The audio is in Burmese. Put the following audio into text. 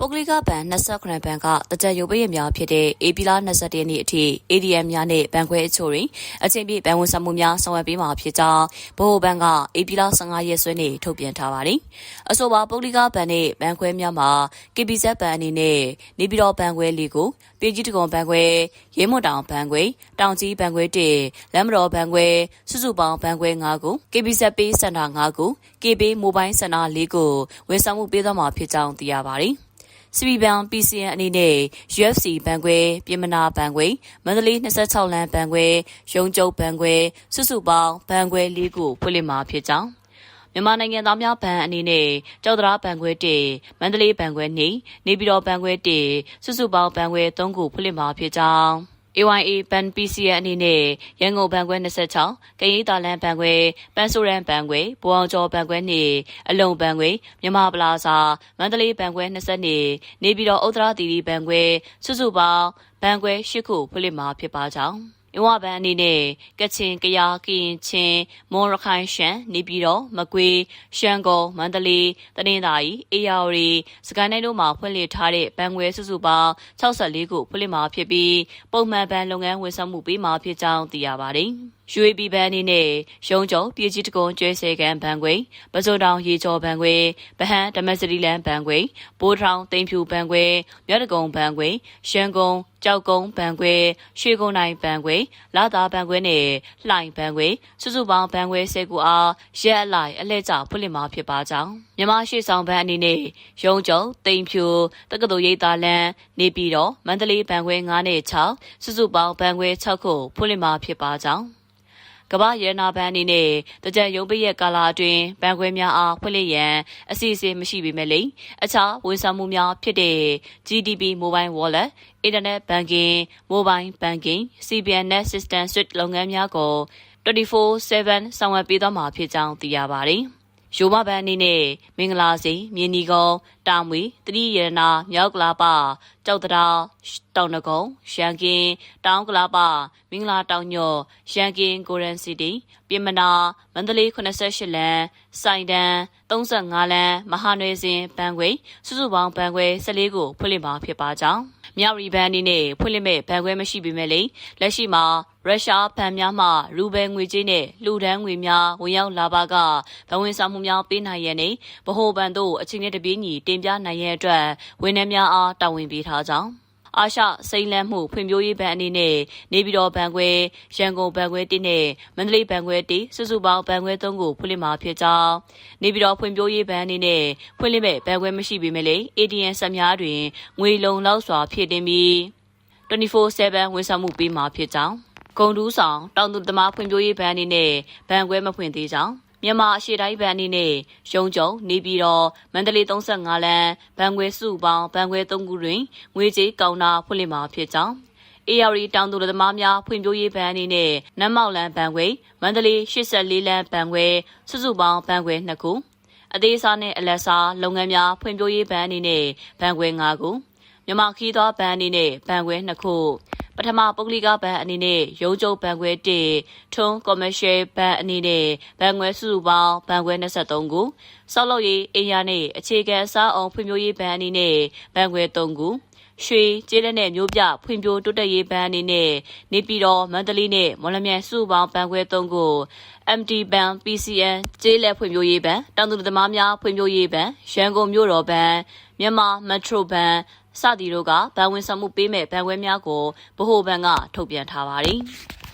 ပုဂ္ဂလိကဘဏ်29ဘဏ်ကတကြရုပ်ပရများဖြစ်တဲ့ဧပြီလ22ရက်နေ့အထိ ADM များနဲ့ဘဏ်ခွဲအချို့တွင်အချိန်ပြည့်ဘဏ်ဝန်ဆောင်မှုများဆောင်ရွက်ပေးမှာဖြစ်ကြောင်းဗဟိုဘဏ်ကဧပြီလ15ရက်စွဲနေ့ထုတ်ပြန်ထားပါတယ်။အဆိုပါပုဂ္ဂလိကဘဏ်နဲ့ဘဏ်ခွဲများမှာ KBZ ဘဏ်အနေနဲ့နေပြည်တော်ဘဏ်ခွဲလေးကိုပြည်ကြီးတကုံဘဏ်ခွဲရဲမွန်တောင်ဘဏ်ခွဲတောင်ကြီးဘဏ်ခွဲ1လမ်းမတော်ဘဏ်ခွဲစုစုပေါင်းဘဏ်ခွဲ9ခု KBZ ပေးစင်တာ9ခု KB မိုဘိုင်းစင်တာ4ခုဝန်ဆောင်မှုပေးသွားမှာဖြစ်ကြောင်းသိရပါတယ်။ စီပီဘန် PCN အနေနဲ့ UFC ဘန်ခွဲပြင်မနာဘန်ခွဲမန္တလေး26လမ်းဘန်ခွဲရုံကျုပ်ဘန်ခွဲစုစုပေါင်းဘန်ခွဲ၄ခုဖွင့်လှစ်မှာဖြစ်ကြောင်းမြန်မာနိုင်ငံသားများဘဏ်အနေနဲ့ကြောက်တရားဘဏ်ခွဲ1မန္တလေးဘဏ်ခွဲ2နေပြည်တော်ဘဏ်ခွဲ1စုစုပေါင်းဘဏ်ခွဲ3ခုဖွင့်လှစ်မှာဖြစ်ကြောင်း AYA ဘန် PCN အနေနဲ့ရန်ကုန်ဘဏ်ခွဲ26ကရင်တာလန်ဘဏ်ခွဲပန်းဆိုရန်ဘဏ်ခွဲဘိုအောင်ကျော်ဘဏ်ခွဲနှင့်အလုံဘဏ်ခွဲမြမပလာဇာမန္တလေးဘဏ်ခွဲ20နေပြည်တော်ဥဒရာတီတီဘဏ်ခွဲစုစုပေါင်းဘဏ်ခွဲ10ခုဖွင့်လှစ်မှာဖြစ်ပါကြောင်း အဝဘန်အနေနဲ့ကချင်ကယားကရင်ချင်းမွန်ရခိုင်ရှမ်းနေပြည်တော်မကွေးရှမ်းကုန်မန္တလေးတနင်္သာရီအေရဝတီစကိုင်းတိုင်းတို့မှာဖွင့်လှစ်ထားတဲ့ဘဏ်ငွေစုစုပေါင်း64ခုဖွင့်လှစ်မှာဖြစ်ပြီးပုံမှန်ဘဏ်လုပ်ငန်းဝန်ဆောင်မှုပေးမှာဖြစ်ကြောင်းသိရပါတယ်။ UAB ဘဏ်အနေနဲ့ရုံးကျော်ပြည်ကြီးတကုံကျွဲဆဲကန်ဘဏ်ခွေပစိုးတောင်ရေကျော်ဘဏ်ခွေဗဟန်းဓမ္မစရီလန်ဘဏ်ခွေဘိုးထောင်တိန်ဖြူဘဏ်ခွေမြတ်တကုံဘဏ်ခွေရန်ကုန်ကြောက်ကုန်းဘဏ်ခွေရွှေကုန်းနိုင်ဘဏ်ခွေလာသာဘဏ်ခွေနဲ့လှိုင်ဘဏ်ခွေစုစုပေါင်းဘဏ်ခွေ၁၀ခုအားရက်အလိုက်အလှည့်ကျဖွင့်လှစ်မှာဖြစ်ပါကြောင်းမြန်မာရှိဆောင်ဘဏ်အနေနဲ့ရုံးကျော်တိန်ဖြူတက္ကသိုလ်ရိပ်သာလန်နေပြည်တော်မန္တလေးဘဏ်ခွေ9နဲ့6စုစုပေါင်းဘဏ်ခွေ6ခုဖွင့်လှစ်မှာဖြစ်ပါကြောင်း ကမ္ဘာရနာဘဏ်အနေနဲ့တကြံရုံးပိရက်ကာလအတွင်းဘဏ်ခွဲများအားဖွင့်လှစ်ရန်အစီအစဉ်မရှိပေမဲ့လေအခြားဝန်ဆောင်မှုများဖြစ်တဲ့ GDP Mobile Wallet, Internet Banking, Mobile Banking, CBN Net System Suite လုပ်ငန်းများကို24/7ဆောင်ရွက်ပေးသွားမှာဖြစ်ကြောင်းသိရပါတယ်။ ရိုမဘန်အနေနဲ့မင်္ဂလာစိန်မြင်းနီကုန်းတာမွေတတိရနာမြောက်ကလာပကြောက်တရာတောင်နဂုံရန်ကင်းတောင်ကလာပမင်္ဂလာတောင်ညော့ရန်ကင်းကိုရန်စီတီပြင်မနာမန္တလေး88လမ်းစိုင်တန်း35လမ်းမဟာနွယ်စဉ်ဘန်ခွေစုစုပေါင်းဘန်ခွေ14ကိုဖွင့်လှစ်မှာဖြစ်ပါကြောင်း မြောက်ရီဘန်အနေနဲ့ဖွင့်လှစ်မဲ့ဘန်ခွဲမရှိပေမဲ့လေလက်ရှိမှာရုရှားဘဏ်များမှရူဘယ်ငွေကြေးနဲ့လှူဒန်းငွေများဝင်ရောက်လာပါကဘဝင်ဆောင်မှုများပေးနိုင်ရန်နဲ့ဗဟိုဘဏ်တို့အချိန်နဲ့တပြေးညီတင်ပြနိုင်ရန်အတွက်ဝန်ထမ်းများအားတာဝန်ပေးထားကြောင်း အာရှစိန်လန်းမှုဖွံ့ဖြိုးရေးဘဏ်အနေနဲ့နေပြည်တော်ဘဏ်ခွဲရန်ကုန်ဘဏ်ခွဲ1နဲ့မန္တလေးဘဏ်ခွဲ1စုစုပေါင်းဘဏ်ခွဲ3ကိုဖွင့်လှစ်မှာဖြစ်ကြောင်းနေပြည်တော်ဖွံ့ဖြိုးရေးဘဏ်အနေနဲ့ဖွင့်လှစ်မဲ့ဘဏ်ခွဲမရှိပေမဲ့လေ ATM စက်များတွင်ငွေလုံလောက်စွာဖြည့်တင်ပြီး24/7ဝန်ဆောင်မှုပေးမှာဖြစ်ကြောင်းဂုံတူးဆောင်တောင်သူသမားဖွံ့ဖြိုးရေးဘဏ်အနေနဲ့ဘဏ်ခွဲမဖွင့်သေးကြောင်း မြန်မာအရှိတိုင်းဘဏ်အနေနဲ့ရုံးချုပ်နေပြည်တော်မန္တလေး35လမ်းဘဏ်ခွဲစုပေါင်းဘဏ်ခွဲ3ခုတွင်ငွေကြေးကောင်တာဖွင့်လှစ်မှာဖြစ်ကြောင်းအေယာရီတောင်သူလသမားများဖွံ့ဖြိုးရေးဘဏ်အနေနဲ့နတ်မောက်လန်ဘဏ်ခွေမန္တလေး84လမ်းဘဏ်ခွေစုစုပေါင်းဘဏ်ခွေ2ခုအသေးစားနဲ့အလက်စားလုပ်ငန်းများဖွံ့ဖြိုးရေးဘဏ်အနေနဲ့ဘဏ်ခွေ5ခုမြန်မာခီးသောဘဏ်အနေနဲ့ဘဏ်ခွဲ2ခု ပထမပုဂ္ဂလိကဘဏ်အနေနဲ့ရုံးချုပ်ဘဏ်ခွဲ1ထွန်း commercial ဘဏ်အနေနဲ့ဘဏ်ခွဲစုစုပေါင်းဘဏ်ခွဲ23ခုစောက်လုပ်ရေးအိမ်ယာနဲ့အခြေခံအစားအောင်ဖွံ့ဖြိုးရေးဘဏ်အနေနဲ့ဘဏ်ခွဲ3ခုရွှေကျေးလက်နဲ့မျိုးပြဖွံ့ဖြိုးတိုးတက်ရေးဘဏ်အနေနဲ့နေပြည်တော်မန္တလေးနဲ့မော်လမြိုင်စုပေါင်းဘဏ်ခွဲ3ခု MT ဘဏ် PCN ကျေးလက်ဖွံ့ဖြိုးရေးဘဏ်တောင်သူသမားများဖွံ့ဖြိုးရေးဘဏ်ရန်ကုန်မြို့တော်ဘဏ်မြန်မာမက်ထရိုဘဏ် စသည်တို့ကဗန်ဝင်ဆောင်မှုပေးမဲ့ဗန်ခွဲများကိုဗဟိုဘဏ်ကထုတ်ပြန်ထားပါတယ်။